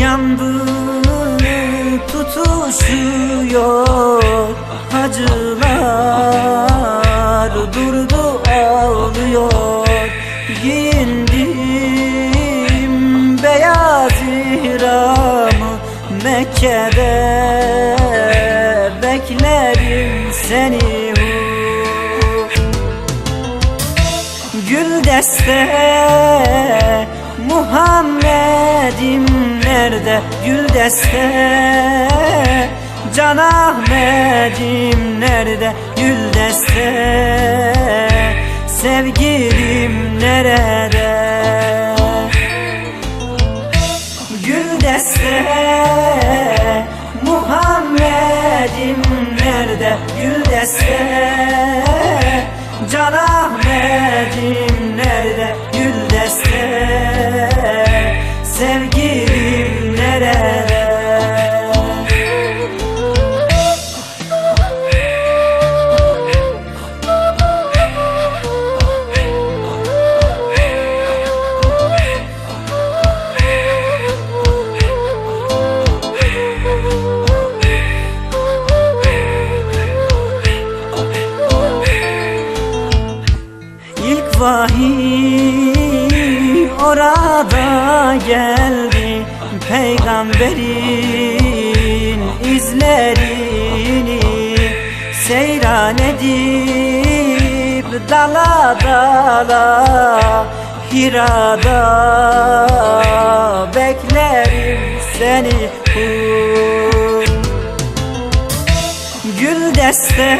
Yangını tutuşuyor. Hacılar durdu ağlıyor. Giyindim beyaz ihramı Mekke'de. Beklerim seni Gül deste Muhammed'im nerede? Gül deste. Can Ahmet'im nerede? Gül deste. Sevgilim nerede? Gül deste. Muhammed'im nerede? Gül deste. Can Ahmet'im nerede orada geldi Peygamberin izlerini Seyran edip dala dala Hirada beklerim seni. Gül deste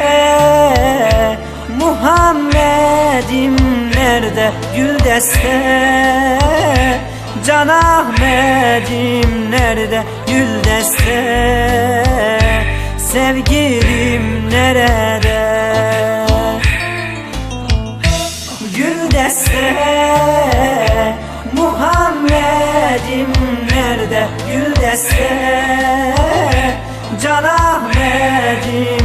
Muhammed'im nerede Gül deste? Can Ahmet'im nerede Gül deste? Sevgilim nerede? Gül deste. Muhammed'im nerede Gül deste? Can Ahmet'im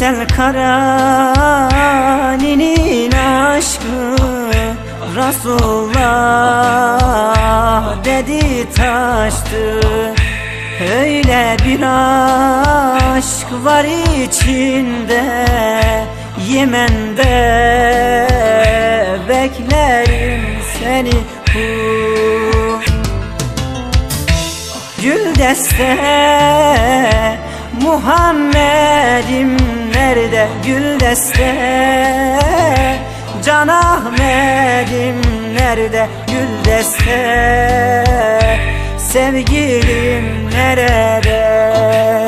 Veysel Karani'nin aşkı Resulullah dedi taştı Öyle bir aşk var içinde Yemen'de beklerim seni. Gül deste Muhammed'im nerede Gül deste? Can Ahmet'im nerede Gül deste? Sevgilim nerede?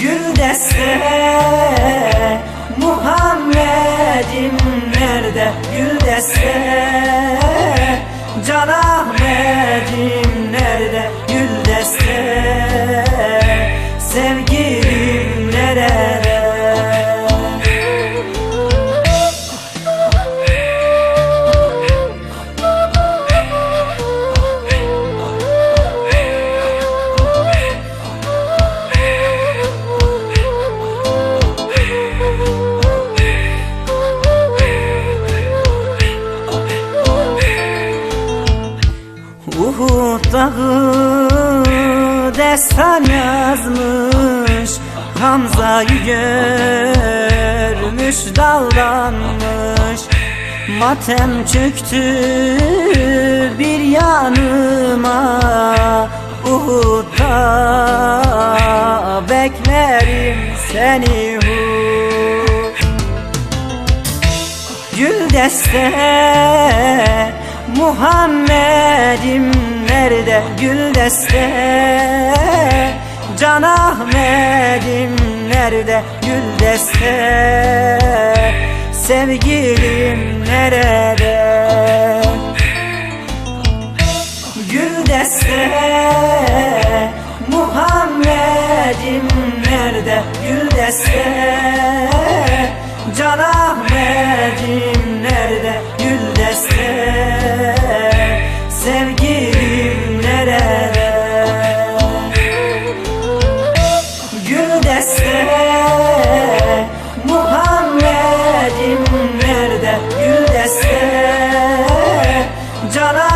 Gül deste. Muhammed'im nerede Gül deste? Can Ahmet'im Dağı destan yazmış Hamza'yı görmüş dallanmış. Matem çöktü bir yanıma Uhud'da beklerim seni Uhud. Gül deste Muhammed'im nerede Gül deste? Can Ahmet'im nerede Gül deste? Sevgilim nerede? Gül deste. Muhammed'im nerede gül deste? Can Ahmet 있잖아?